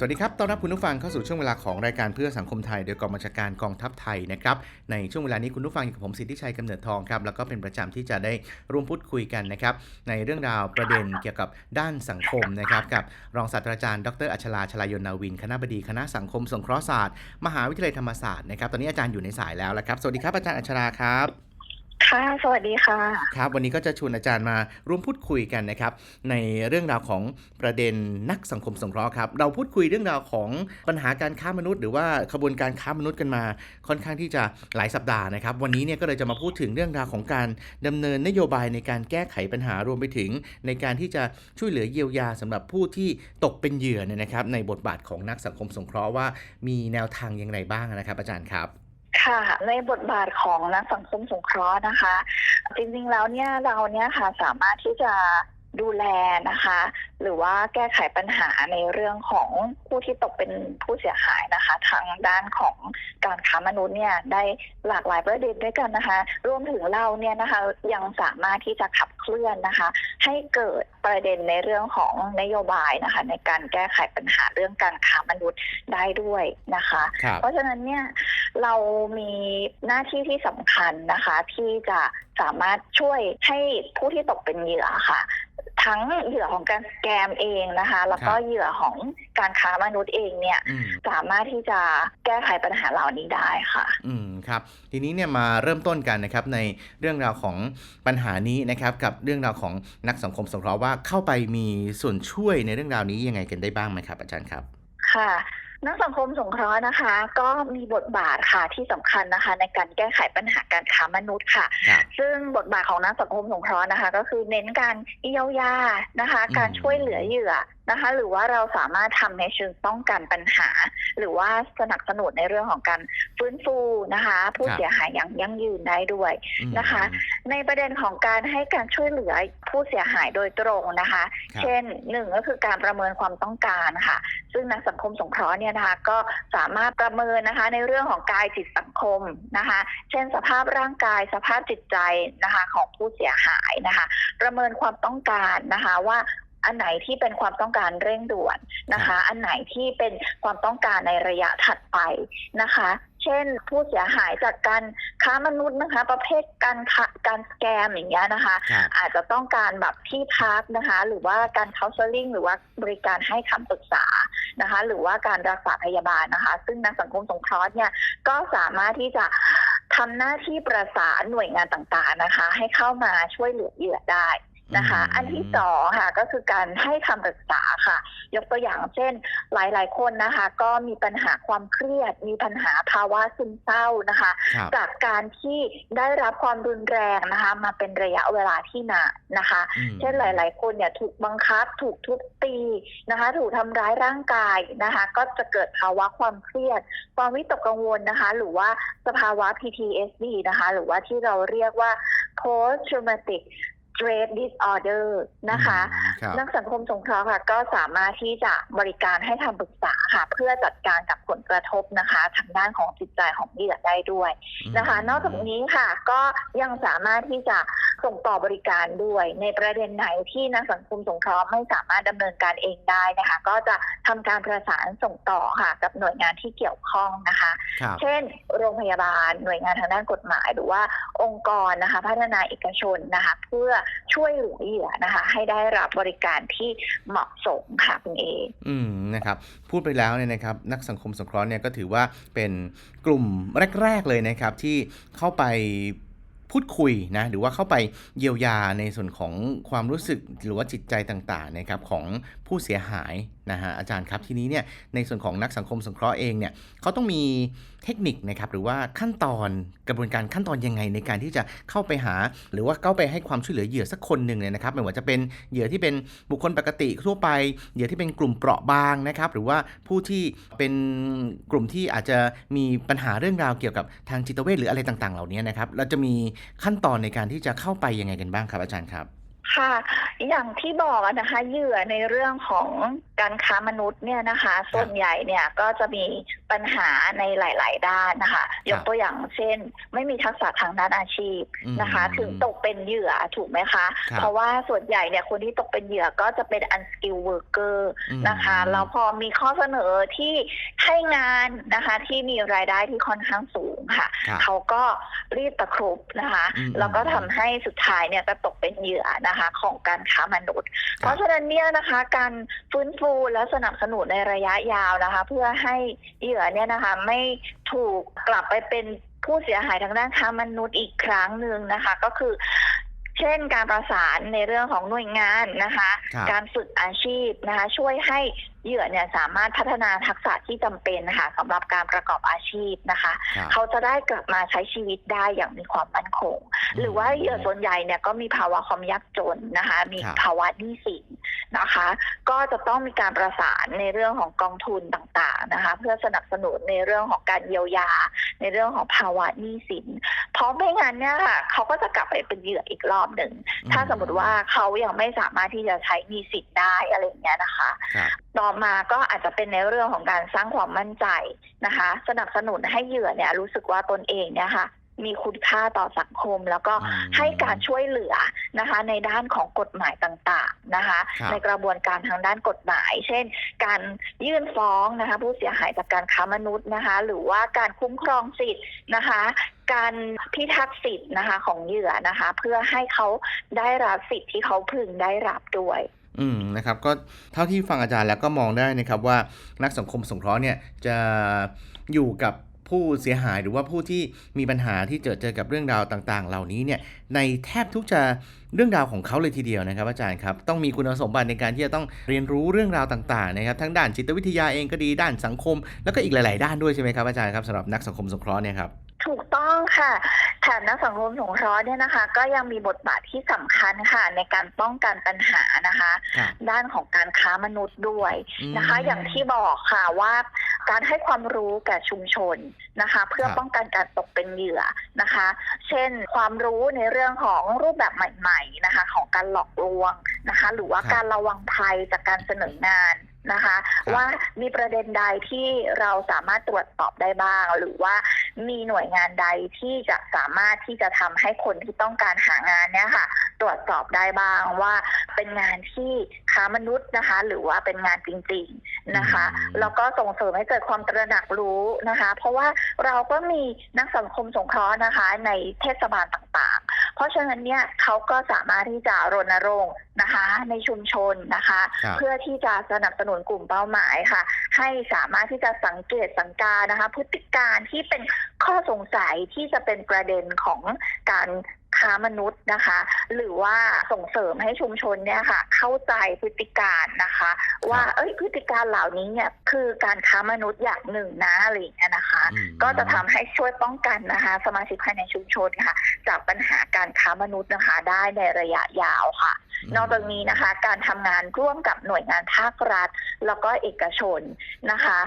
สวัสดีครับ ต้อนรับคุณผู้ฟังเข้าสู่ช่วงเวลาของรายการเพื่อสังคมไทย โดยกองบัญชาการกองทัพไทยนะครับ ในช่วงเวลานี้คุณผู้ฟังอยู่กับผมสิทธิชัยกำเนิดทองครับ แล้วก็เป็นประจำที่จะได้ร่วมพูดคุยกันนะครับ ในเรื่องราวประเด็นเกี่ยวกับด้านสังคมนะครับ กับรองศาสตราจารย์ ดรอัชราชลายนนาวิน คณะบดีคณะสังคมสงเคราะห์ศาสตร์ มหาวิทยาลัยธรรมศาสตร์นะครับ ตอนนี้อาจารย์อยู่ในสายแล้วละครับ สวัสดีครับอาจารย์อัชราครับ ค่ะ สวัสดีค่ะ ครับ วันนี้ก็จะชวนอาจารย์มาร่วมพูดคุยกันนะครับ ในเรื่องราวของประเด็นนักสังคมสงเคราะห์ครับ เราพูดคุยเรื่องราวของปัญหาการค้ามนุษย์ หรือว่าขบวนการค้ามนุษย์กันมาค่อนข้างที่จะหลายสัปดาห์นะครับ วันนี้เนี่ยก็เลยจะมาพูดถึงเรื่องราวของการดำเนินนโยบายในการแก้ไขปัญหารวมไปถึง ในการที่จะช่วยเหลือเยียวยาสำหรับผู้ที่ตกเป็นเหยื่อเนี่ยนะครับ ในบทบาทของนักสังคมสงเคราะห์ว่ามีแนวทางอย่างไรบ้างนะครับ อาจารย์ครับ ค่ะในบทบาทของนักสังคมสงเคราะห์นะคะ จริงๆแล้วเนี่ยเราเนี่ยค่ะสามารถที่จะ ดูแลนะคะ หรือว่าแก้ไขปัญหาในเรื่องของผู้ที่ตกเป็นผู้เสียหายนะคะ ทางด้านของการค้ามนุษย์เนี่ยได้หลากหลายประเด็นด้วยกันนะคะ รวมถึงเราเนี่ยนะคะยังสามารถที่จะขับเคลื่อนนะคะ ให้เกิดประเด็นในเรื่องของนโยบายนะคะ ในการแก้ไขปัญหาเรื่องการค้ามนุษย์ได้ด้วยนะคะครับเพราะฉะนั้นเนี่ยเรามีหน้าที่ที่สำคัญนะคะ ที่จะสามารถช่วยให้ผู้ที่ตกเป็นเหยื่อค่ะ ทั้งเหยื่อของการสแกมเองนะคะ แล้วก็ครับเหยื่อของการค้ามนุษย์เองเนี่ยอืมสามารถที่จะแก้ไขปัญหาเหล่านี้ได้ค่ะ อืมครับ ทีนี้เนี่ยมาเริ่มต้นกันนะครับในเรื่องราวของปัญหานี้นะครับ กับเรื่องราวของนักสังคมสงเคราะห์ว่าเข้าไปมีส่วนช่วยในเรื่องราวนี้ยังไงกันได้บ้างไหมครับ อาจารย์ครับ ค่ะ นักสังคมสงเคราะห์นะคะ ก็มีบทบาทค่ะที่สำคัญนะคะ ในการแก้ไขปัญหาการค้ามนุษย์ค่ะครับซึ่งบทบาทของนักสังคมสงเคราะห์นะคะ ก็คือเน้นการเยียวยานะคะอืมการช่วยเหลือเหยื่อ นะคะ หรือว่าเราสามารถทำในเชิงป้องกันปัญหา หรือว่าสนับสนุนในเรื่องของการฟื้นฟูนะคะ ผู้เสียหายอย่างยั่งยืนได้ด้วยอืมนะคะ ในประเด็นของการให้การช่วยเหลือผู้เสียหายโดยตรงนะคะครับเช่นหนึ่งก็คือการประเมินความต้องการค่ะ ซึ่งนักสังคมสงเคราะห์เนี่ยนะคะก็สามารถประเมินนะคะ ในเรื่องของกายจิตสังคมนะคะ เช่นสภาพร่างกายสภาพจิตใจนะคะของผู้เสียหายนะคะ ประเมินความต้องการนะคะว่า อันไหนที่เป็นความต้องการเร่งด่วนนะคะ อันไหนที่เป็นความต้องการในระยะถัดไปนะคะ เช่นผู้เสียหายจากการค้ามนุษย์นะคะ ประเภทการค้าการสแกมอย่างเงี้ยนะคะครับอาจจะต้องการแบบที่พักนะคะ หรือว่าการ counseling หรือว่าบริการให้คำปรึกษานะคะ หรือว่าการรักษาพยาบาลนะคะ ซึ่งนักสังคมสงเคราะห์เนี่ยก็สามารถที่จะทำหน้าที่ประสานหน่วยงานต่างๆนะคะ ให้เข้ามาช่วยเหลือเหยื่อได้ นะคะอืมอันที่สองค่ะก็คือการให้คำปรึกษาค่ะ ยกตัวอย่างเช่น หลายๆ คนนะคะ ก็มีปัญหาความเครียด มีปัญหาภาวะซึมเศร้านะคะ ครับจากการที่ได้รับความรุนแรงนะคะ มาเป็นระยะเวลาที่นานนะคะ อืม เช่นหลาย ๆ คนเนี่ยถูกบังคับ ถูกทุบตีนะคะ ถูกทำร้ายร่างกายนะคะ ก็จะเกิดภาวะความเครียด ความวิตกกังวลนะคะ หรือว่าสภาวะ PTSD นะคะ หรือว่าที่เราเรียกว่า post traumatic stress disorder นะคะอืมครับนักสังคมสงเคราะห์ค่ะ ก็สามารถที่จะบริการให้คำปรึกษาค่ะ เพื่อจัดการกับผลกระทบนะคะ ทางด้านของจิตใจของเหยื่อได้ด้วยนะคะ นอกจากนี้ค่ะ ก็ยังสามารถที่จะส่งต่อบริการด้วย ในประเด็นไหนที่นักสังคมสงเคราะห์ไม่สามารถดำเนินการเองได้นะคะ ก็จะทำการประสานส่งต่อค่ะ กับหน่วยงานที่เกี่ยวข้องนะคะครับเช่น โรงพยาบาลหน่วยงานทางด้านกฎหมาย หรือว่าองค์กรนะคะพัฒนาเอกชนนะคะ เพื่อช่วยเหลือเหยื่อนะคะ ให้ได้รับบริการที่เหมาะสมค่ะคุณเออืมนะครับ พูดไปแล้วเนี่ยนะครับ นักสังคมสงเคราะห์เนี่ยก็ถือว่าเป็นกลุ่มแรก ๆเลยนะครับที่เข้าไป พูดคุยนะหรือว่าเข้าไปเยียวยาในส่วนของความรู้สึกหรือว่าจิตใจต่างๆนะครับของ ผู้เสียหายนะฮะอาจารย์ครับทีนี้เนี่ยในส่วนของนักสังคมสงเคราะห์เองเนี่ยเขาต้องมีเทคนิคนะครับหรือว่าขั้นตอนกระบวนการขั้นตอนยังไงในการที่จะเข้าไปหา หรือว่าเข้าไปให้ความช่วยเหลือเหยื่อสักคนหนึ่งเนี่ยนะครับไม่ว่าจะเป็นเหยื่อที่เป็นบุคคลปกติทั่วไปเหยื่อที่เป็นกลุ่มเปราะบางนะครับหรือว่าผู้ที่เป็นกลุ่มที่อาจจะมีปัญหาเรื่องราวเกี่ยวกับทางจิตเวชหรืออะไรต่างๆ เหล่านี้นะครับเราจะมีขั้นตอนในการที่จะเข้าไปยังไงกันบ้างครับอาจารย์ครับ ค่ะ อย่างที่บอกอะนะคะ เหยื่อในเรื่องของการค้ามนุษย์เนี่ยนะคะ ส่วนใหญ่เนี่ยก็จะมีปัญหาในหลาย ๆ ด้านนะคะ ยกตัวอย่างเช่น ไม่มีทักษะทางด้านอาชีพนะคะอืมถึงตกเป็นเหยื่อถูกไหมคะครับเพราะว่าส่วนใหญ่เนี่ยคนที่ตกเป็นเหยื่อก็จะเป็น unskilled worker อืมนะคะแล้วพอมีข้อเสนอที่ ให้งานนะคะ ที่มีรายได้ที่ค่อนข้างสูงค่ะ ครับเขาก็รีบตะครุบนะคะ อืมแล้วก็ทำให้สุดท้ายเนี่ยจะตกเป็นเหยื่อนะคะ ของการค้ามนุษย์คเพรับราะฉะนั้นเนี่ยนะคะ การฟื้นฟูและสนับสนุนในระยะยาวนะคะ เพื่อให้เหยื่อเนี่ยนะคะ ไม่ถูกกลับไปเป็นผู้เสียหายทางด้านค้ามนุษย์อีกครั้งหนึ่งนะคะ ก็คือ เช่นการประสานในเรื่องของหน่วยงานนะคะ ครับ การฝึกอาชีพนะคะ ช่วยให้ เหยื่อเนี่ยสามารถพัฒนาทักษะที่จำเป็นนะคะสำหรับการประกอบอาชีพนะคะครับเขาจะได้กลับมาใช้ชีวิตได้อย่างมีความมั่นคง หรือว่าเหยื่อส่วนใหญ่เนี่ยก็มีภาวะความยากจนนะคะ มีครับภาวะหนี้สินนะคะ ก็จะต้องมีการประสานในเรื่องของกองทุนต่างๆนะคะ เพื่อสนับสนุนในเรื่องของการเยียวยา ในเรื่องของภาวะหนี้สินเพราะไม่งั้นเนี่ยค่ะเขาก็จะกลับไปเป็นเหยื่ออีกรอบหนึ่ง ถ้าสมมติว่าเขายังไม่สามารถที่จะใช้หนี้สินได้อะไรอย่างเงี้ยนะคะครับต่อมาก็อาจจะเป็นในเรื่องของการสร้างความมั่นใจนะคะ สนับสนุนให้เหยื่อเนี่ยรู้สึกว่าตนเองเนี่ยค่ะมีคุณค่าต่อสังคมแล้วก็อืมให้การช่วยเหลือนะคะ ในด้านของกฎหมายต่างๆนะคะครับในกระบวนการทางด้านกฎหมาย เช่น การยื่นฟ้องนะคะ ผู้เสียหายจากการค้ามนุษย์นะคะ หรือว่าการคุ้มครองสิทธิ์นะคะ การพิทักษ์สิทธิ์นะคะ ของเหยื่อนะคะ เพื่อให้เขาได้รับสิทธิ์ที่เขาพึงได้รับด้วยอืมนะครับก็เท่าที่ฟังอาจารย์แล้วก็มองได้นะครับว่านักสังคมสงเคราะห์เนี่ยจะอยู่กับผู้เสียหายหรือว่าผู้ที่มีปัญหาที่เจอเจอกับเรื่องราวต่าง ๆ เหล่านี้เนี่ยในแทบทุกจะเรื่องราวของเขาเลยทีเดียวนะครับ อาจารย์ครับต้องมีคุณสมบัติในการที่จะต้องเรียนรู้เรื่องราวต่างๆนะครับทั้งด้านจิตวิทยาเองก็ดีด้านสังคม แล้วก็อีกหลาย ๆ ด้านด้วยใช่ไหมครับอาจารย์ครับสำหรับนักสังคมสงเคราะห์เนี่ยครับ ถูกต้องค่ะแถมนักสังคมสงเคราะห์เนี่ยนะคะ ก็ยังมีบทบาทที่สำคัญค่ะ ในการป้องกันปัญหานะคะครับด้านของการค้ามนุษย์ด้วยนะคะอืมอย่างที่บอกค่ะว่าการให้ความรู้แก่ชุมชนนะคะ เพื่อครับป้องกันการตกเป็นเหยื่อนะคะ เช่นความรู้ในเรื่องของรูปแบบใหม่ๆนะคะ ของการหลอกลวงนะคะ หรือว่าครับการระวังภัยจากการเสนองานนะคะครับว่ามีประเด็นใดที่เราสามารถตรวจสอบได้บ้าง หรือว่า มีหน่วยงานใดที่จะสามารถที่จะทำให้คนที่ต้องการหางานเนี่ยค่ะ ตรวจสอบได้บ้างว่าเป็นงานที่ค้ามนุษย์นะคะ หรือว่าเป็นงานจริง ๆนะคะอืมแล้วก็ส่งเสริมให้เกิดความตระหนักรู้นะคะ เพราะว่าเราก็มีนักสังคมสงเคราะห์นะคะ ในเทศบาลต่างๆ เพราะฉะนั้นเนี่ยเขาก็สามารถที่จะรณรงค์นะคะ ในชุมชนนะคะครับเพื่อที่จะสนับสนุนกลุ่มเป้าหมายค่ะ ให้สามารถที่จะสังเกตสังการนะคะ พฤติการที่เป็นข้อสงสัยที่จะเป็นประเด็นของการค้ามนุษย์นะคะ หรือว่าส่งเสริมให้ชุมชนเนี่ยค่ะ เข้าใจพฤติการนะคะ ว่าเอ้ยพฤติการเหล่านี้เนี่ยคือการค้ามนุษย์อย่างหนึ่งนะอะไรอย่างเงี้ยนะคะอืมก็จะทำให้ช่วยป้องกันนะคะ สมาชิกภายในชุมชนค่ะ จากปัญหาการค้ามนุษย์นะคะ ได้ในระยะยาวค่ะ นอกจากนี้นะคะ การทำงานร่วมกับหน่วยงานภาครัฐ แล้วก็เอกชนนะคะ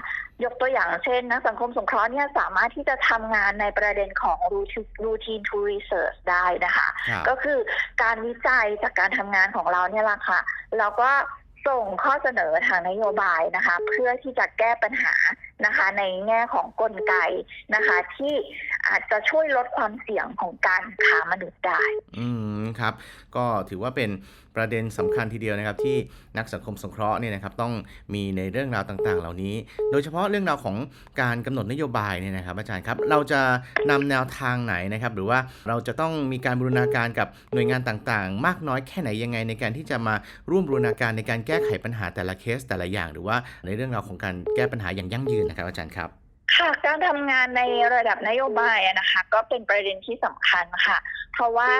ยกตัวอย่างเช่นนักสังคมสงเคราะห์เนี่ยสามารถที่จะทำงานในประเด็นของ routine routine to research ได้นะคะครับก็คือการวิจัยจากการทำงานของเราเนี่ยแหละค่ะเราก็ส่งข้อเสนอทางนโยบายนะคะ เพื่อที่จะแก้ปัญหานะคะ ในแง่ของกลไกนะคะ ที่อาจจะช่วยลดความเสี่ยงของการค้ามนุษย์ได้ อืมครับ ก็ถือว่าเป็นประเด็นสำคัญทีเดียวนะครับ ที่นักสังคมสงเคราะห์เนี่ยนะครับต้องมีในเรื่องราวต่างๆ เหล่านี้ โดยเฉพาะเรื่องราวของการกำหนดนโยบายเนี่ยนะครับ อาจารย์ครับ เราจะนำแนวทางไหนนะครับ หรือว่าเราจะต้องมีการบูรณาการกับหน่วยงานต่างๆ มากน้อยแค่ไหนยังไง ในการที่จะมาร่วมบูรณาการในการแก้ไขปัญหาแต่ละเคสแต่ละอย่าง หรือว่าในเรื่องราวของการแก้ปัญหาอย่างยั่งยืนนะครับ อาจารย์ครับ ค่ะการทำงานในระดับนโยบายนะคะ ก็เป็นประเด็นที่สำคัญค่ะ เพราะว่า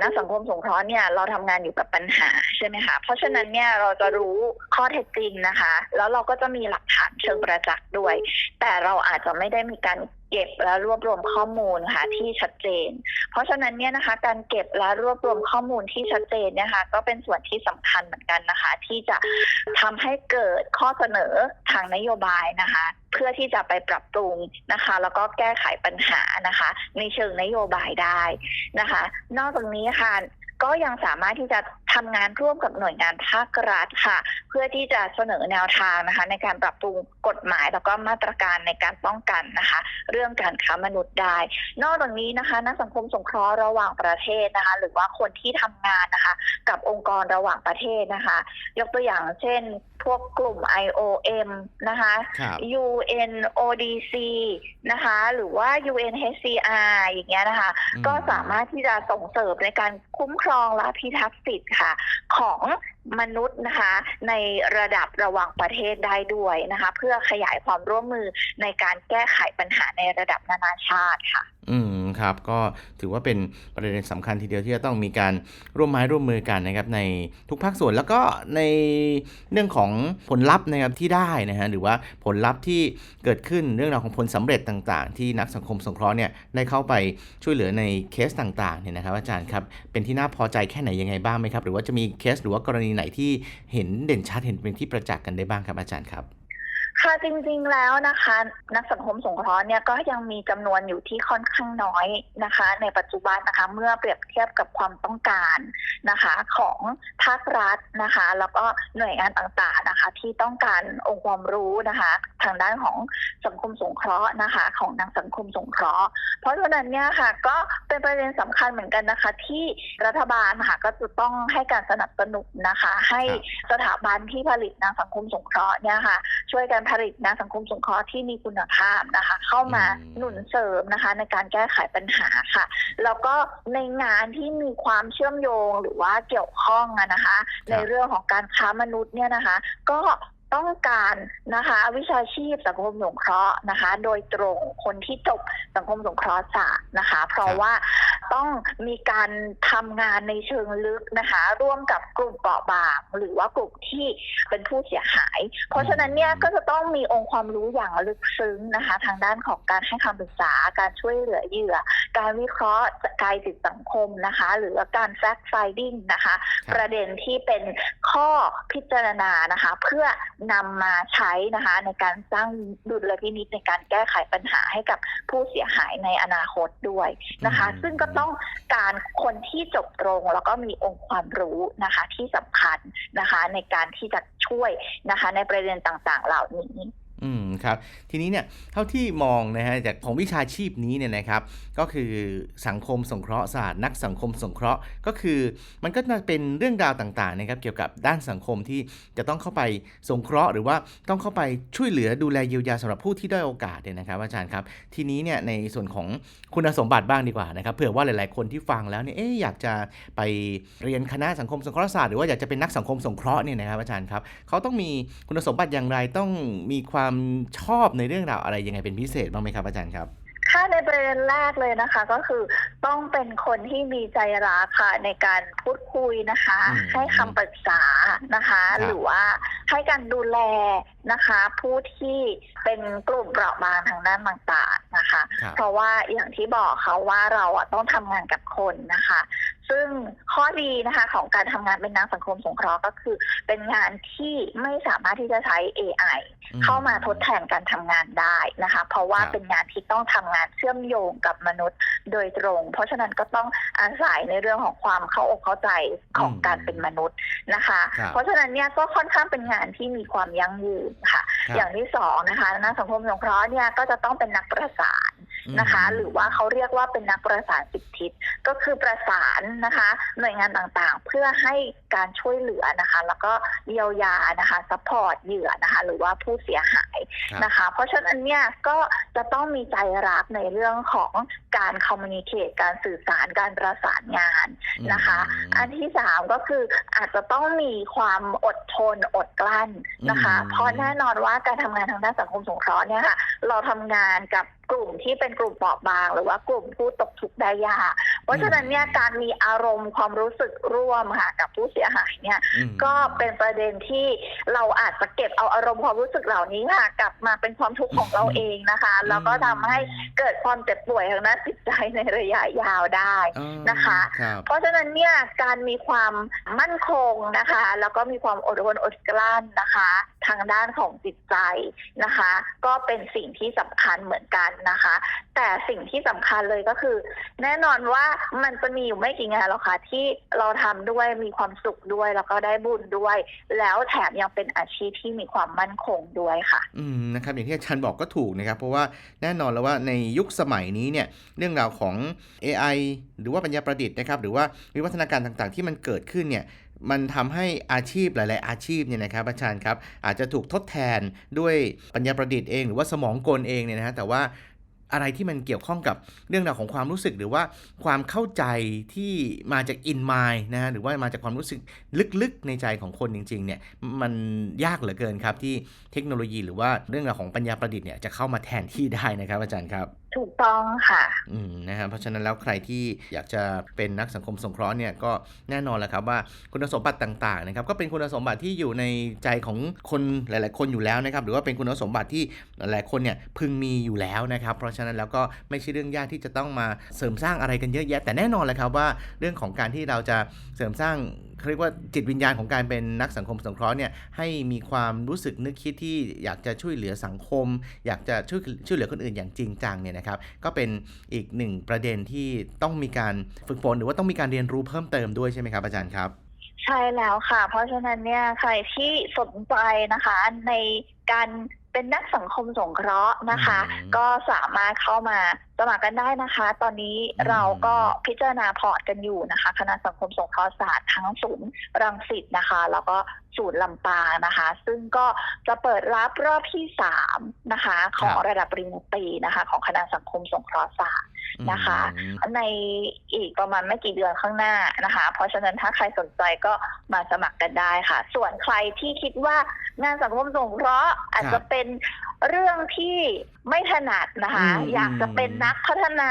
นักสังคมสงเคราะห์เนี่ยเราทำงานอยู่กับปัญหาใช่ไหมคะเพราะฉะนั้นเนี่ยเราจะรู้ข้อเท็จจริงนะคะ แล้วเราก็จะมีหลักฐานเชิงประจักษ์ด้วย แต่เราอาจจะไม่ได้มีการ เก็บและรวบรวมข้อมูลค่ะที่ชัดเจน เพราะฉะนั้นเนี่ยนะคะ การเก็บและรวบรวมข้อมูลที่ชัดเจนเนี่ยค่ะก็เป็นส่วนที่สำคัญเหมือนกันนะคะ ที่จะทำให้เกิดข้อเสนอทางนโยบายนะคะ เพื่อที่จะไปปรับปรุงนะคะ แล้วก็แก้ไขปัญหานะคะ ในเชิงนโยบายได้นะคะ นอกจากนี้ค่ะ ก็ยังสามารถที่จะทำงานร่วมกับหน่วยงานภาครัฐค่ะ เพื่อที่จะเสนอแนวทางนะคะ ในการปรับปรุงกฎหมายแล้วก็มาตรการในการป้องกันนะคะ เรื่องการค้ามนุษย์ได้ นอกจากนี้นะคะ นักสังคมสงเคราะห์ระหว่างประเทศนะคะ หรือว่าคนที่ทำงานนะคะ กับองค์กรระหว่างประเทศนะคะ ยกตัวอย่างเช่น พวกกลุ่ม IOM นะคะ ครับ UNODC นะคะ หรือว่า UNHCR อย่างเงี้ยนะคะ อืม ก็สามารถที่จะส่งเสริมในการคุ้มครองและพิทักษ์สิทธิ์ค่ะ ของมนุษย์นะคะในระดับระหว่างประเทศได้ด้วยนะคะ เพื่อขยายความร่วมมือในการแก้ไขปัญหาในระดับนานาชาติค่ะ อืมครับก็ถือว่าเป็นประเด็นสำคัญทีเดียวที่จะต้องมีการร่วมไม้ร่วมมือกันนะครับในทุกภาคส่วนแล้วก็ในเรื่องของผลลัพธ์นะครับที่ได้นะฮะหรือว่าผลลัพธ์ที่เกิดขึ้นเรื่องราวของผลสำเร็จต่างๆ ที่นักสังคมสงเคราะห์เนี่ยได้เข้าไปช่วยเหลือในเคสต่างๆเนี่ยนะครับอาจารย์ครับเป็นที่น่าพอใจแค่ไหนยังไงบ้างไหมครับหรือว่าจะมีเคสหรือว่ากรณีไหนที่เห็นเด่นชัดเห็นเป็นที่ประจักษ์กันได้บ้างครับอาจารย์ครับ ค่ะจริงๆแล้วนะคะ นักสังคมสงเคราะห์เนี่ยก็ยังมีจำนวนอยู่ที่ค่อนข้างน้อยนะคะ ในปัจจุบันนะคะเมื่อเปรียบเทียบกับความต้องการนะคะของภาครัฐนะคะ แล้วก็หน่วยงานต่างๆนะคะ ที่ต้องการองค์ความรู้นะคะ ทางด้านของสังคมสงเคราะห์นะคะ ของนักสังคมสงเคราะห์ เพราะฉะนั้นเนี่ยค่ะก็เป็นประเด็นสำคัญเหมือนกันนะคะ ที่รัฐบาลค่ะก็จะต้องให้การสนับสนุนนะคะ ให้ครับสถาบันที่ผลิตนักสังคมสงเคราะห์เนี่ยค่ะ ช่วยกันผลิตงานสังคมสงเคราะห์ที่มีคุณภาพนะคะ เข้ามาหนุนเสริมนะคะ ในการแก้ไขปัญหาค่ะ แล้วก็ในงานที่มีความเชื่อมโยงหรือว่าเกี่ยวข้องนะคะ ในเรื่องของการค้ามนุษย์เนี่ยนะคะ ก็ ต้องการนะคะวิชาชีพสังคมสงเคราะห์นะคะ โดยตรงคนที่จบสังคมสงเคราะห์ศาสตร์นะคะ เพราะว่าต้องมีการทำงานในเชิงลึกนะคะ ร่วมกับกลุ่มเปราะบางหรือว่ากลุ่มที่เป็นผู้เสียหาย เพราะฉะนั้นเนี่ยก็จะต้องมีองค์ความรู้อย่างลึกซึ้งนะคะ ทางด้านของการให้คำปรึกษาการช่วยเหลือเหยื่อ การวิเคราะห์กายจิตสังคมนะคะ หรือการ fact finding นะคะ ประเด็นที่เป็นข้อพิจารณานะคะ เพื่อนำมาใช้นะคะในการสร้างดุลพินิจในการแก้ไขปัญหาให้กับผู้เสียหายในอนาคตด้วยนะคะอืมซึ่งก็ต้องการคนที่จบตรง แล้วก็มีองค์ความรู้นะคะที่สำคัญนะคะในการที่จะช่วยนะคะในประเด็นต่างๆ เหล่านี้ อืมครับทีนี้เนี่ยเท่าที่มองนะฮะจากของวิชาชีพนี้เนี่ยนะครับก็คือสังคมสงเคราะห์ศาสตร์นักสังคมสงเคราะห์ก็คือ มันก็จะเป็นเรื่องราวต่างๆนะครับเกี่ยวกับด้านสังคมที่จะต้องเข้าไปสงเคราะห์ หรือว่าต้องเข้าไปช่วยเหลือดูแลเยียวยาสำหรับผู้ที่ด้อยโอกาสเนี่ยนะครับอาจารย์ครับ ทีนี้เนี่ยในส่วนของคุณสมบัติบ้างดีกว่านะครับเผื่อว่าหลาย ๆ คนที่ฟังแล้วเนี่ยเอ๊อยากจะไปเรียนคณะสังคมสงเคราะห์ศาสตร์หรือว่าอยากจะเป็นนักสังคมสงเคราะห์เนี่ยนะครับอาจารย์ครับเขาต้องมีคุณสมบัติอย่างไรต้องมีความชอบในเรื่องราวอะไรยังไงเป็นพิเศษบ้างไหมครับอาจารย์ครับถ้าในประเด็นแรกเลยนะคะ ก็คือต้องเป็นคนที่มีใจรักค่ะในการพูดคุยนะคะอืมให้คำปรึกษานะคะครับหรือว่าให้การดูแลนะคะ ผู้ที่เป็นกลุ่มเปราะบางทางด้านต่างๆนะคะครับเพราะว่าอย่างที่บอกเขาว่าเราอะต้องทำงานกับคนนะคะ ซึ่งข้อดีนะคะของการทำงานเป็นนักสังคมสงเคราะห์ก็คือ เป็นงานที่ไม่สามารถที่จะใช้ AI อืมเข้ามาทดแทนการทำงานได้นะคะ เพราะว่าครับเป็นงานที่ต้องทำงานเชื่อมโยงกับมนุษย์โดยตรง เพราะฉะนั้นก็ต้องอาศัยในเรื่องของความเข้าอกเข้าใจของอืมการเป็นมนุษย์นะคะครับเพราะฉะนั้นเนี่ยก็ค่อนข้างเป็นงานที่มีความยั่งยืนค่ะครับอย่างที่สองนะคะนักสังคมสงเคราะห์เนี่ยก็จะต้องเป็นนักประสาน นะคะ หรือว่าเขาเรียกว่าเป็นนักประสานสิบทิศก็คือประสานนะคะ หน่วยงานต่างๆ เพื่อให้การช่วยเหลือนะคะ แล้วก็เยียวยานะคะซัพพอร์ตเหยื่อนะคะ หรือว่าผู้เสียหายครับนะคะ เพราะฉะนั้นเนี่ยก็จะต้องมีใจรักในเรื่องของการคอมมูนิเคตการสื่อสารการประสานงานนะคะอืมอันที่สามก็คืออาจจะต้องมีความอดทนอดกลั้นนะคะอืมเพราะแน่นอนว่าการทำงานทางด้านสังคมสงเคราะห์เนี่ยค่ะ เราทำงานกับ กลุ่มที่เป็นกลุ่มเปราะบาง หรือว่ากลุ่มผู้ตกทุกข์ได้ยาก เพราะฉะนั้นเนี่ยการมีอารมณ์ความรู้สึกร่วมค่ะกับผู้เสียหายเนี่ยอืมก็เป็นประเด็นที่เราอาจจะเก็บเอาอารมณ์ความรู้สึกเหล่านี้ค่ะกลับมาเป็นความทุกข์ของเราเองนะคะ แล้วก็ทำให้เกิดความเจ็บป่วยทางด้านจิตใจในระยะยาวได้อ๋อนะคะครับเพราะฉะนั้นเนี่ยการมีความมั่นคงนะคะ แล้วก็มีความอดทนอดกลั้นนะคะ ทางด้านของจิตใจนะคะ ก็เป็นสิ่งที่สำคัญเหมือนกันนะคะ แต่สิ่งที่สำคัญเลยก็คือ แน่นอนว่ามันจะมีอยู่ไม่กี่งานหรอกค่ะที่เราทำด้วยมีความสุขด้วยแล้วก็ได้บุญด้วย แล้วแถมยังเป็นอาชีพที่มีความมั่นคงด้วยค่ะ อืมนะครับอย่างที่อาจารย์บอกก็ถูกนะครับ เพราะว่าแน่นอนแล้วว่าในยุคสมัยนี้เนี่ยเรื่องราวของ AI หรือว่าปัญญาประดิษฐ์นะครับ หรือว่าวิวัฒนาการต่างๆ ที่มันเกิดขึ้นเนี่ยมันทำให้อาชีพหลาย ๆ อาชีพเนี่ยนะครับอาจารย์ครับอาจจะถูกทดแทนด้วยปัญญาประดิษฐ์เอง หรือว่าสมองกลเองเนี่ยนะฮะแต่ว่า อะไรที่มันเกี่ยวข้องกับเรื่องราวของความรู้สึก หรือว่าความเข้าใจที่มาจากอินมายนะฮะหรือว่ามาจากความรู้สึกลึกๆ ในใจของคนจริงๆเนี่ยมันยากเหลือเกินครับที่เทคโนโลยี หรือว่าเรื่องราวของปัญญาประดิษฐ์เนี่ยจะเข้ามาแทนที่ได้นะครับอาจารย์ครับ ถูกต้องค่ะอืมนะครับเพราะฉะนั้นแล้วใครที่อยากจะเป็นนักสังคมสงเคราะห์เนี่ยก็แน่นอนแหละครับว่าคุณสมบัติต่างๆนะครับก็เป็นคุณสมบัติที่อยู่ในใจของคนหลาย ๆ คนอยู่แล้วนะครับหรือว่าเป็นคุณสมบัติที่หลายๆคนเนี่ยพึงมีอยู่แล้วนะครับ เพราะฉะนั้นแล้วก็ไม่ใช่เรื่องยากที่จะต้องมาเสริมสร้างอะไรกันเยอะแยะ แต่แน่นอนแหละครับว่าเรื่องของการที่เราจะเสริมสร้างเขาเรียกว่าจิตวิญญาณของการเป็นนักสังคมสงเคราะห์เนี่ยให้มีความรู้สึกนึกคิดที่อยากจะช่วยเหลือสังคม อยากจะช่วยช่วยเหลือคนอื่นอย่างจริงจังเนี่ยนะครับ ก็เป็นอีกหนึ่งประเด็นที่ต้องมีการฝึกฝนหรือว่าต้องมีการเรียนรู้เพิ่มเติมด้วยใช่ไหมครับอาจารย์ครับใช่แล้วค่ะ เพราะฉะนั้นเนี่ยใครที่สนใจนะคะในการ เป็นนักสังคมสงเคราะห์นะคะ อืม ก็สามารถเข้ามาสมัครกันได้นะคะ ตอนนี้อืมเราก็พิจารณาพอร์ตกันอยู่นะคะ คณะสังคมสงเคราะห์ศาสตร์ทั้งศูนย์รังสิตนะคะ แล้วก็ศูนย์ลำปางนะคะ ซึ่งก็จะเปิดรับรอบที่สามนะคะ ของระดับปริญญาตรีนะคะ ของคณะสังคมสงเคราะห์ศาสตร์ นะคะ ในอีกประมาณไม่กี่เดือนข้างหน้านะคะ เพราะฉะนั้นถ้าใครสนใจก็มาสมัครกันได้ค่ะ ส่วนใครที่คิดว่างานสังคมสงเคราะห์อาจจะเป็น เรื่องที่ไม่ถนัดนะคะ อืมอยากจะเป็นนักพัฒนา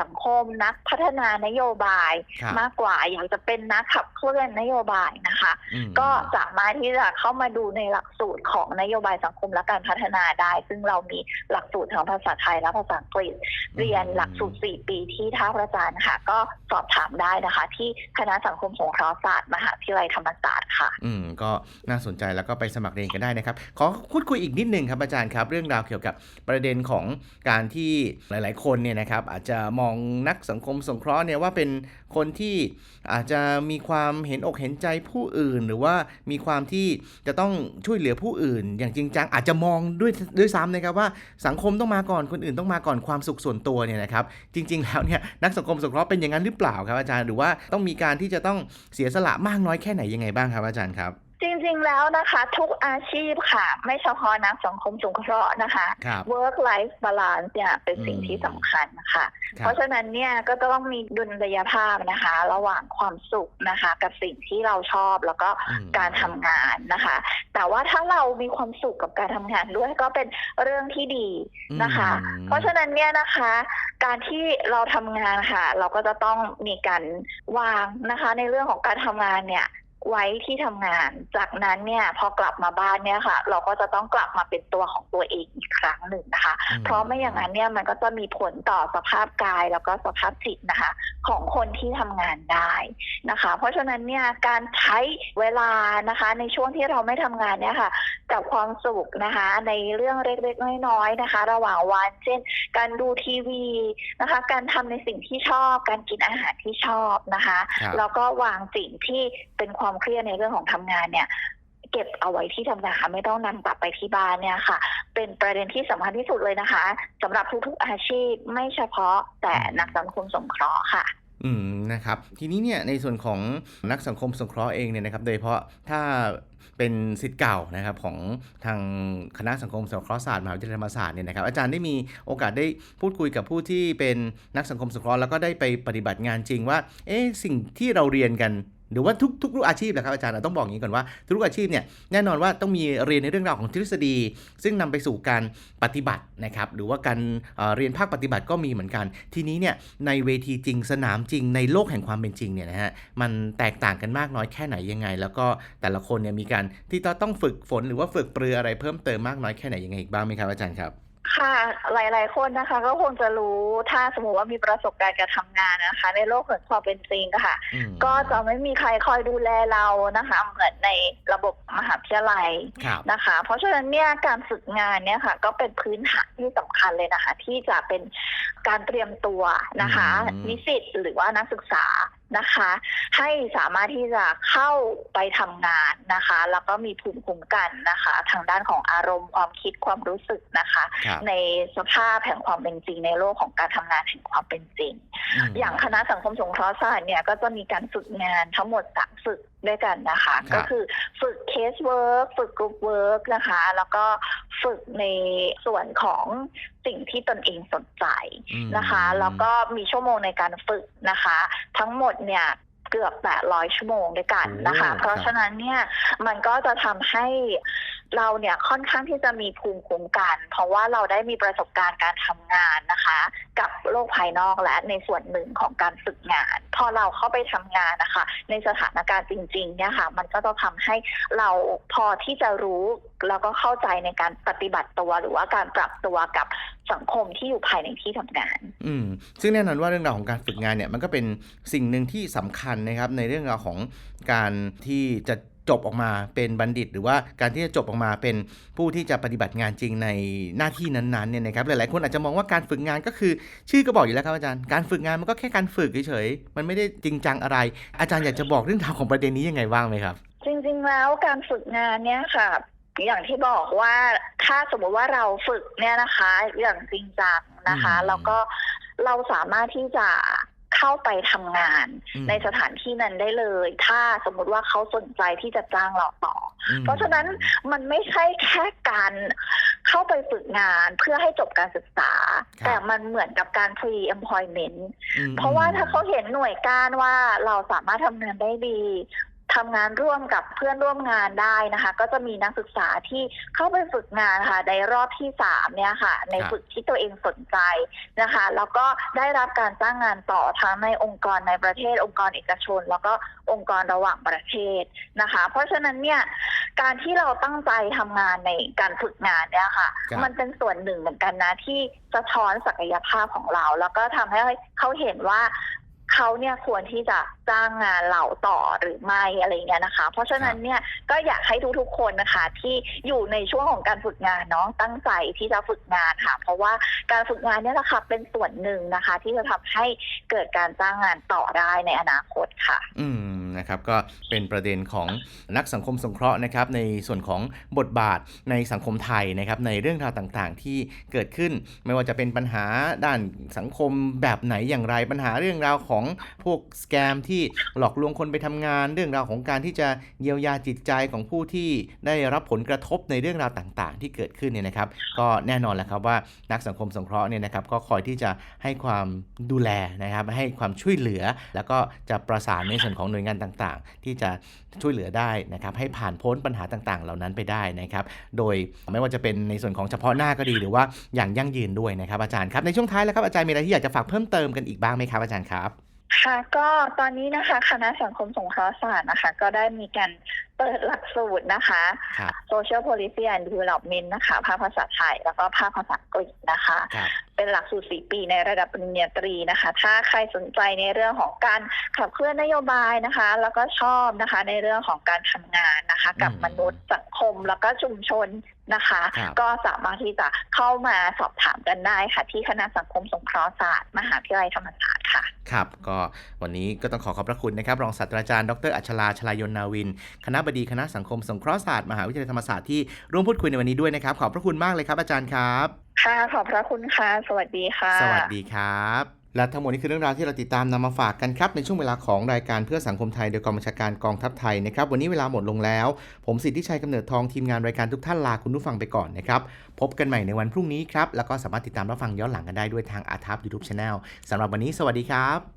สังคมนักพัฒนานโยบายครับ มากกว่า อยากจะเป็นนักขับเคลื่อนนโยบายนะคะ อืม ก็สามารถที่จะเข้ามาดูในหลักสูตรของนโยบายสังคมและการพัฒนาได้ ซึ่งเรามีหลักสูตรทั้งภาษาไทยและภาษาอังกฤษ เรียนหลักสูตร 4 ปีที่ท่าพระจันทร์ค่ะ ก็สอบถามได้นะคะ ที่คณะสังคมสงเคราะห์ศาสตร์มหาวิทยาลัยธรรมศาสตร์ค่ะ อืมก็น่าสนใจแล้วก็ไปสมัครเรียนกันได้นะครับ ขอพูดคุยอีกนิดหนึ่งครับอาจารย์ครับเรื่องราวเกี่ยวกับประเด็นของการที่หลาย ๆ คนเนี่ยนะครับอาจจะมองนักสังคมสงเคราะห์เนี่ยว่าเป็นคนที่อาจจะมีความเห็นอกเห็นใจผู้อื่น หรือว่ามีความที่จะต้องช่วยเหลือผู้อื่น อย่างจริงจังอาจจะมองด้วยด้วยซ้ำนะครับว่าสังคมต้องมาก่อนคนอื่นต้องมาก่อนความสุขส่วนตัวเนี่ยนะครับจริง ๆ แล้วเนี่ยนักสังคมสงเคราะห์เป็นอย่างนั้นหรือเปล่าครับอาจารย์ หรือว่าต้องมีการที่จะต้องเสียสละมากน้อยแค่ไหนยังไงบ้างครับอาจารย์ครับ จริงๆแล้วนะคะ ทุกอาชีพค่ะ ไม่เฉพาะนักสังคมสงเคราะห์นะคะ ครับ work life balance เนี่ยเป็นสิ่งอืมที่สำคัญนะคะครัเพบราะฉะนั้นเนี่ยก็ต้องมีดุลยภาพนะคะ ระหว่างความสุขนะคะ กับสิ่งที่เราชอบแล้วก็อืม การทำงานนะคะ แต่ว่าถ้าเรามีความสุขกับการทำงานด้วยก็เป็นเรื่องที่ดีนะคะ อืมเพราะฉะนั้นเนี่ยนะคะ การที่เราทำงานค่ะ เราก็จะต้องมีการวางนะคะ ในเรื่องของการทำงานเนี่ย ไว้ที่ทำงาน จากนั้นเนี่ยพอกลับมาบ้านเนี่ยค่ะ เราก็จะต้องกลับมาเป็นตัวของตัวเองอีกครั้งหนึ่งนะคะอืมเพราะไม่อย่างนั้นเนี่ยมันก็จะมีผลต่อสภาพกายแล้วก็สภาพจิตนะคะ ของคนที่ทำงานได้นะคะ เพราะฉะนั้นเนี่ยการใช้เวลานะคะ ในช่วงที่เราไม่ทำงานเนี่ยค่ะกับความสุขนะคะ ในเรื่องเล็กๆน้อยๆนะคะ ระหว่างวัน เช่น การดูทีวีนะคะ การทำในสิ่งที่ชอบ การกินอาหารที่ชอบนะคะครับแล้วก็วางสิ่งที่เป็นความเครียดในเรื่องของทำงานเนี่ยเก็บเอาไว้ที่ทำงานไม่ต้องนำกลับไปที่บ้านเนี่ยค่ะ เป็นประเด็นที่สำคัญที่สุดเลยนะคะสำหรับทุกๆอาชีพไม่เฉพาะแต่นักสังคมสงเคราะห์ค่ะ อืมนะครับทีนี้เนี่ยในส่วนของนักสังคมสงเคราะห์เองเนี่ยนะครับ โดยเฉพาะถ้าเป็นสิทธิ์เก่านะครับของทางคณะสังคมสงเคราะห์ศาสตร์มหาวิทยาลัยธรรมศาสตร์เนี่ยนะครับอาจารย์ได้มีโอกาสได้พูดคุยกับผู้ที่เป็นนักสังคมสงเคราะห์แล้วก็ได้ไปปฏิบัติงานจริงว่าเอ๊ะสิ่งที่เราเรียนกัน หรือว่าทุกทุกอาชีพนะครับอาจารย์ต้องบอกอย่างนี้ก่อนว่า ทุกอาชีพเนี่ยแน่นอนว่าต้องมีเรียนในเรื่องราวของทฤษฎี ซึ่งนำไปสู่การปฏิบัตินะครับหรือว่าการเอ่อเรียนภาคปฏิบัติก็มีเหมือนกัน ทีนี้เนี่ยในเวทีจริงสนามจริงในโลกแห่งความเป็นจริงเนี่ยนะฮะมันแตกต่างกันมากน้อยแค่ไหนยังไง แล้วก็แต่ละคนเนี่ยมีการที่ต้องฝึกฝนหรือว่าฝึกปรืออะไรเพิ่มเติมมากน้อยแค่ไหนยังไงอีกบ้างไหมครับอาจารย์ครับ ค่ะหลาย ๆ คนนะคะ ก็คงจะรู้ถ้าสมมติว่ามีประสบการณ์การทำงานนะคะ ในโลกแห่งความเป็นจริงอะค่ะ อืมก็จะไม่มีใครคอยดูแลเรานะคะ เหมือนในระบบมหาวิทยาลัยครับ นะคะ เพราะฉะนั้นเนี่ยการฝึกงานเนี่ยค่ะ ก็เป็นพื้นฐานที่สำคัญเลยนะคะ ที่จะเป็นการเตรียมตัวนะคะ อืม นิสิตหรือว่านักศึกษา นะคะ ให้สามารถที่จะเข้าไปทำงานนะคะ แล้วก็มีภูมิคุ้มกันนะคะ ทางด้านของอารมณ์ความคิดความรู้สึกนะคะ ครับในสภาพแห่งความเป็นจริง ในโลกของการทำงานแห่งความเป็นจริง ม อย่างคณะสังคมสงเคราะห์ศาสตร์เนี่ยก็จะมีการฝึกงานทั้งหมดสามฝึกด้วยกันนะคะ ครับ ก็คือฝึกเคสเวิร์กฝึกกรุ๊ปเวิร์กนะคะ แล้วก็ฝึกในส่วนของ สิ่งที่ตนเองสนใจอืมนะคะ แล้วก็มีชั่วโมงในการฝึกนะคะ ทั้งหมดเนี่ยเกือบ 800 ชั่วโมงด้วยกันนะคะโอ้เพราะครับฉะนั้นเนี่ยมันก็จะทำให้เราเนี่ยค่อนข้างที่จะมีภูมิคุ้มกัน เพราะว่าเราได้มีประสบการณ์การทำงานนะคะ กับโลกภายนอกและในส่วนหนึ่งของการฝึกงาน พอเราเข้าไปทำงานนะคะ ในสถานการณ์จริงๆเนี่ยค่ะ มันก็จะทำให้เราพอที่จะรู้แล้วก็เข้าใจในการปฏิบัติตัวหรือว่าการปรับตัวกับ สังคมที่อยู่ภายในที่ทำงาน อืม ซึ่งแน่นอนว่าเรื่องราวของการฝึกงานเนี่ย มันก็เป็นสิ่งหนึ่งที่สำคัญนะครับ ในเรื่องราวของการที่จะจบออกมาเป็นบัณฑิต หรือว่าการที่จะจบออกมาเป็นผู้ที่จะปฏิบัติงานจริงในหน้าที่นั้นๆเนี่ยนะครับหลายๆคนอาจจะมองว่าการฝึกงานก็คือ ชื่อก็บอกอยู่แล้วครับอาจารย์การฝึกงานมันก็แค่การฝึกเฉยๆมันไม่ได้จริงจังอะไร อาจารย์อยากจะบอกเรื่องราวของประเด็นนี้ยังไงบ้างไหมครับ จริง ๆ แล้วการฝึกงานเนี่ยค่ะ อย่างที่บอกว่าถ้าสมมติว่าเราฝึกเนี่ยนะคะ อย่างจริงจังนะคะอืมแล้วก็เราสามารถที่จะเข้าไปทำงานอืมในสถานที่นั้นได้เลย ถ้าสมมุติว่าเขาสนใจที่จะจ้างเราต่ออืมเพราะฉะนั้นมันไม่ใช่แค่การเข้าไปฝึกงานเพื่อให้จบการศึกษา แต่มันเหมือนกับการ pre employment อืมเพราะว่าถ้าเขาเห็นหน่วยก้านว่าเราสามารถทำงานได้ดี ทำงานร่วมกับเพื่อนร่วมงานได้นะคะ ก็จะมีนักศึกษาที่เข้าไปฝึกงานค่ะในรอบที่สามเนี่ยค่ะ ในฝึกที่ตัวเองสนใจนะคะ แล้วก็ได้รับการจ้างงานต่อทั้งในองค์กรในประเทศ องค์กรเอกชน แล้วก็องค์กรระหว่างประเทศนะคะ เพราะฉะนั้นเนี่ยการที่เราตั้งใจทำงานในการฝึกงานเนี่ยค่ะครับมันเป็นส่วนหนึ่งเหมือนกันนะที่สะท้อนศักยภาพของเรา แล้วก็ทำให้เขาเห็นว่าเขาเนี่ยควรที่จะ จ้างงานเราต่อหรือไม่อะไรเงี้ยนะคะ เพราะฉะนั้นเนี่ยก็อยากให้ทุกๆคนนะคะ ที่อยู่ในช่วงของการฝึกงานเนาะตั้งใจที่จะฝึกงานค่ะ เพราะว่าการฝึกงานเนี่ยแหละค่ะเป็นส่วนหนึ่งนะคะ ที่จะทำให้เกิดการจ้างงานต่อได้ในอนาคตค่ะ อืมนะครับก็เป็นประเด็นของนักสังคมสงเคราะห์นะครับในส่วนของบทบาทในสังคมไทยนะครับในเรื่องราวต่างๆ ที่เกิดขึ้น ไม่ว่าจะเป็นปัญหาด้านสังคมแบบไหนอย่างไรปัญหาเรื่องราวของพวกสแกมที่หลอกลวงคนไปทำงาน เรื่องราวของการที่จะเยียวยาจิตใจของผู้ที่ได้รับผลกระทบในเรื่องราวต่างๆ ที่เกิดขึ้นเนี่ยนะครับ ก็แน่นอนแหละครับว่านักสังคมสงเคราะห์เนี่ยนะครับ ก็คอยที่จะให้ความดูแลนะครับ ให้ความช่วยเหลือ แล้วก็จะประสานในส่วนของหน่วยงานต่างๆ ที่จะช่วยเหลือได้นะครับ ให้ผ่านพ้นปัญหาต่างๆ เหล่านั้นไปได้นะครับ โดยไม่ว่าจะเป็นในส่วนของเฉพาะหน้าก็ดีหรือว่าอย่างยั่งยืนด้วยนะครับอาจารย์ครับในช่วงท้ายแล้วครับอาจารย์มีอะไรที่อยากจะฝากเพิ่มเติมกันอีกบ้างไหมครับอาจารย์ครับ ค่ะก็ตอนนี้นะคะ คณะสังคมสงเคราะห์ศาสตร์นะคะ ก็ได้มีการเปิดหลักสูตรนะคะ ครับ Social Policy and Development นะคะ ภาคภาษาไทย แล้วก็ภาคภาษาอังกฤษนะคะ ครับ เป็นหลักสูตร 4 ปีในระดับปริญญาตรีนะคะ ถ้าใครสนใจในเรื่องของการขับเคลื่อนนโยบายนะคะ แล้วก็ชอบนะคะ ในเรื่องของการทำงานนะคะ กับอืมมนุษย์สังคมแล้วก็ชุมชนนะคะ ครับ ก็สามารถที่จะเข้ามาสอบถามกันได้ค่ะ ที่คณะสังคมสงเคราะห์ศาสตร์มหาวิทยาลัยธรรมศาสตร์ ค่ะ ครับก็วันนี้ก็ต้องขอขอบพระคุณนะครับรองศาสตราจารย์ดรอัชราชลายนนาวิน คณะบดีคณะสังคมสงเคราะห์ศาสตร์มหาวิทยาลัยธรรมศาสตร์ที่ร่วมพูดคุยในวันนี้ด้วยนะครับ ขอบพระคุณมากเลยครับอาจารย์ครับ ค่ะขอบพระคุณค่ะ สวัสดีค่ะ สวัสดีครับ และทั้งหมดนี้คือเรื่องราวที่เราติดตามนำมาฝากกันครับ ในช่วงเวลาของรายการเพื่อสังคมไทยโดยกองบัญชาการกองทัพไทยนะครับวันนี้เวลาหมดลงแล้ว ผมสิทธิชัยกำเนิดทองทีมงานรายการทุกท่านลาคุณผู้ฟังไปก่อนนะครับพบกันใหม่ในวันพรุ่งนี้ครับแล้วก็สามารถติดตามรับฟังย้อนหลังกันได้ด้วยทางอาทับยูทูบชาแนลสำหรับวันนี้สวัสดีครับ